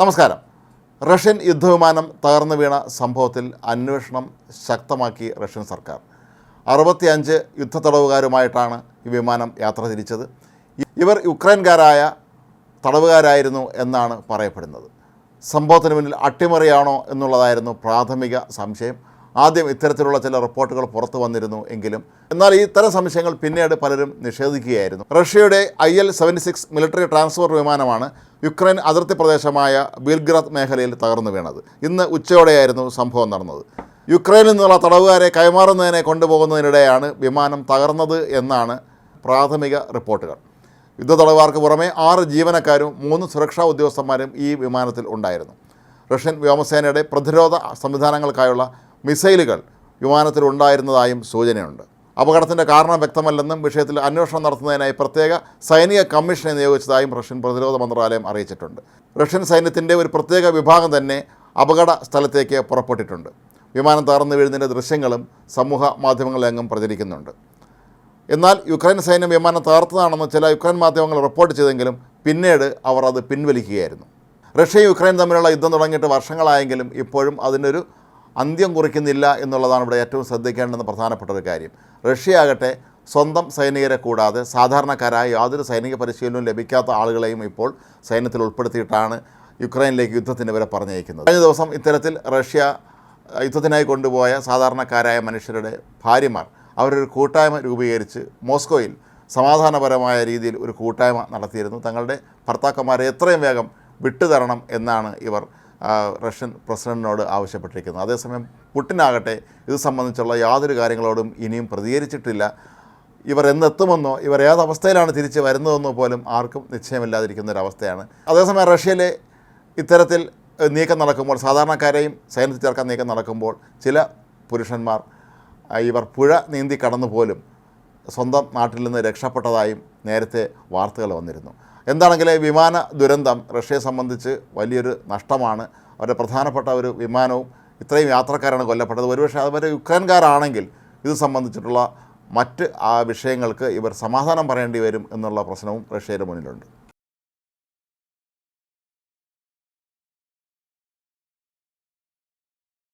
നമസ്കാരം. റഷ്യൻ യുദ്ധവിമാനം തകർന്നു വീണ സംഭവത്തിൽ അന്വേഷണം ശക്തമാക്കി റഷ്യൻ സർക്കാർ. അറുപത്തിയഞ്ച് യുദ്ധത്തടവുകാരുമായിട്ടാണ് ഈ വിമാനം യാത്ര തിരിച്ചത്. ഇവർ യുക്രൈൻകാരായ തടവുകാരായിരുന്നു എന്നാണ് പറയപ്പെടുന്നത്. സംഭവത്തിന് പിന്നിൽ അട്ടിമറിയാണോ എന്നുള്ളതായിരുന്നു പ്രാഥമിക സംശയം. ആദ്യം ഇത്തരത്തിലുള്ള ചില റിപ്പോർട്ടുകൾ പുറത്തു വന്നിരുന്നു എങ്കിലും എന്നാൽ ഇത്തരം സംശയങ്ങൾ പിന്നീട് പലരും നിഷേധിക്കുകയായിരുന്നു. റഷ്യയുടെ I L seventy six military transfer വിമാനമാണ് യുക്രൈൻ അതിർത്തി പ്രദേശമായ ബിൽഗ്രാദ് മേഖലയിൽ തകർന്നു വീണത്. ഇന്ന് ഉച്ചയോടെയായിരുന്നു സംഭവം നടന്നത്. യുക്രൈനിൽ നിന്നുള്ള തടവുകാരെ കൈമാറുന്നതിനെ കൊണ്ടുപോകുന്നതിനിടെയാണ് വിമാനം തകർന്നത് എന്നാണ് പ്രാഥമിക റിപ്പോർട്ടുകൾ. യുദ്ധ തടവുകാർക്ക് പുറമെ ആറ് ജീവനക്കാരും മൂന്ന് സുരക്ഷാ ഉദ്യോഗസ്ഥന്മാരും ഈ വിമാനത്തിൽ ഉണ്ടായിരുന്നു. റഷ്യൻ വ്യോമസേനയുടെ പ്രതിരോധ സംവിധാനങ്ങൾക്കായുള്ള മിസൈലുകൾ വിമാനത്തിൽ ഉണ്ടായിരുന്നതായും സൂചനയുണ്ട്. അപകടത്തിന്റെ കാരണം വ്യക്തമല്ലെന്നും വിഷയത്തിൽ അന്വേഷണം നടത്തുന്നതിനായി പ്രത്യേക സൈനിക കമ്മീഷനെ നിയോഗിച്ചതായും റഷ്യൻ പ്രതിരോധ മന്ത്രാലയം അറിയിച്ചിട്ടുണ്ട്. റഷ്യൻ സൈന്യത്തിന്റെ ഒരു പ്രത്യേക വിഭാഗം തന്നെ അപകട സ്ഥലത്തേക്ക് പുറപ്പെട്ടിട്ടുണ്ട്. വിമാനം തകർന്നു വീഴുന്നതിന്റെ ദൃശ്യങ്ങളും സമൂഹ മാധ്യമങ്ങളിലെങ്ങും പ്രചരിക്കുന്നുണ്ട്. എന്നാൽ യുക്രൈൻ സൈന്യം വിമാനം തകർത്തതാണെന്ന് ചില യുക്രൈൻ മാധ്യമങ്ങൾ റിപ്പോർട്ട് ചെയ്തെങ്കിലും പിന്നീട് അവർ അത് പിൻവലിക്കുകയായിരുന്നു. റഷ്യ യുക്രൈൻ തമ്മിലുള്ള യുദ്ധം തുടങ്ങിയിട്ട് വർഷങ്ങളായെങ്കിലും ഇപ്പോഴും അതിനൊരു അന്ത്യം കുറിക്കുന്നില്ല എന്നുള്ളതാണ് ഇവിടെ ഏറ്റവും ശ്രദ്ധിക്കേണ്ടുന്ന പ്രധാനപ്പെട്ട ഒരു കാര്യം. റഷ്യ ആകട്ടെ സ്വന്തം സൈനികരെ കൂടാതെ സാധാരണക്കാരായ യാതൊരു സൈനിക പരിശീലനവും ലഭിക്കാത്ത ആളുകളെയും ഇപ്പോൾ സൈന്യത്തിൽ ഉൾപ്പെടുത്തിയിട്ടാണ് യുക്രൈനിലേക്ക് യുദ്ധത്തിന് വരെ പറഞ്ഞയക്കുന്നത്. കഴിഞ്ഞ ദിവസം ഇത്തരത്തിൽ റഷ്യ യുദ്ധത്തിനായി കൊണ്ടുപോയ സാധാരണക്കാരായ മനുഷ്യരുടെ ഭാര്യമാർ അവരൊരു കൂട്ടായ്മ രൂപീകരിച്ച് മോസ്കോയിൽ സമാധാനപരമായ രീതിയിൽ ഒരു കൂട്ടായ്മ നടത്തിയിരുന്നു. തങ്ങളുടെ ഭർത്താക്കന്മാരെ എത്രയും വേഗം വിട്ടുതരണം എന്നാണ് ഇവർ റഷ്യൻ പ്രസിഡന്റിനോട് ആവശ്യപ്പെട്ടിരിക്കുന്നത് അതേസമയം പുട്ടിനാകട്ടെ ഇത് സംബന്ധിച്ചുള്ള യാതൊരു കാര്യങ്ങളോടും ഇനിയും പ്രതികരിച്ചിട്ടില്ല. ഇവർ എന്നെത്തുമെന്നോ ഇവർ ഏത് അവസ്ഥയിലാണ് തിരിച്ച് വരുന്നതെന്നോ പോലും ആർക്കും നിശ്ചയമില്ലാതിരിക്കുന്ന ഒരു അവസ്ഥയാണ്. അതേസമയം റഷ്യയിലെ ഇത്തരത്തിൽ നീക്കം നടക്കുമ്പോൾ സാധാരണക്കാരെയും സൈന്യത്തിൽ ചേർക്കാൻ നീക്കം നടക്കുമ്പോൾ ചില പുരുഷന്മാർ ഇവർ പുഴ നീന്തി കടന്നു പോലും സ്വന്തം നാട്ടിൽ നിന്ന് രക്ഷപ്പെട്ടതായും നേരത്തെ വാർത്തകൾ വന്നിരുന്നു. എന്താണെങ്കിലും വിമാന ദുരന്തം റഷ്യയെ സംബന്ധിച്ച് വലിയൊരു നഷ്ടമാണ്. അവരുടെ പ്രധാനപ്പെട്ട ഒരു വിമാനവും ഇത്രയും യാത്രക്കാരാണ് കൊല്ലപ്പെട്ടത്. ഒരുപക്ഷെ അതുപോലെ യുക്രൈൻകാരാണെങ്കിൽ ഇത് സംബന്ധിച്ചിട്ടുള്ള മറ്റ് ആ വിഷയങ്ങൾക്ക് ഇവർ സമാധാനം പറയേണ്ടി വരും എന്നുള്ള പ്രശ്നവും റഷ്യയുടെ മുന്നിലുണ്ട്.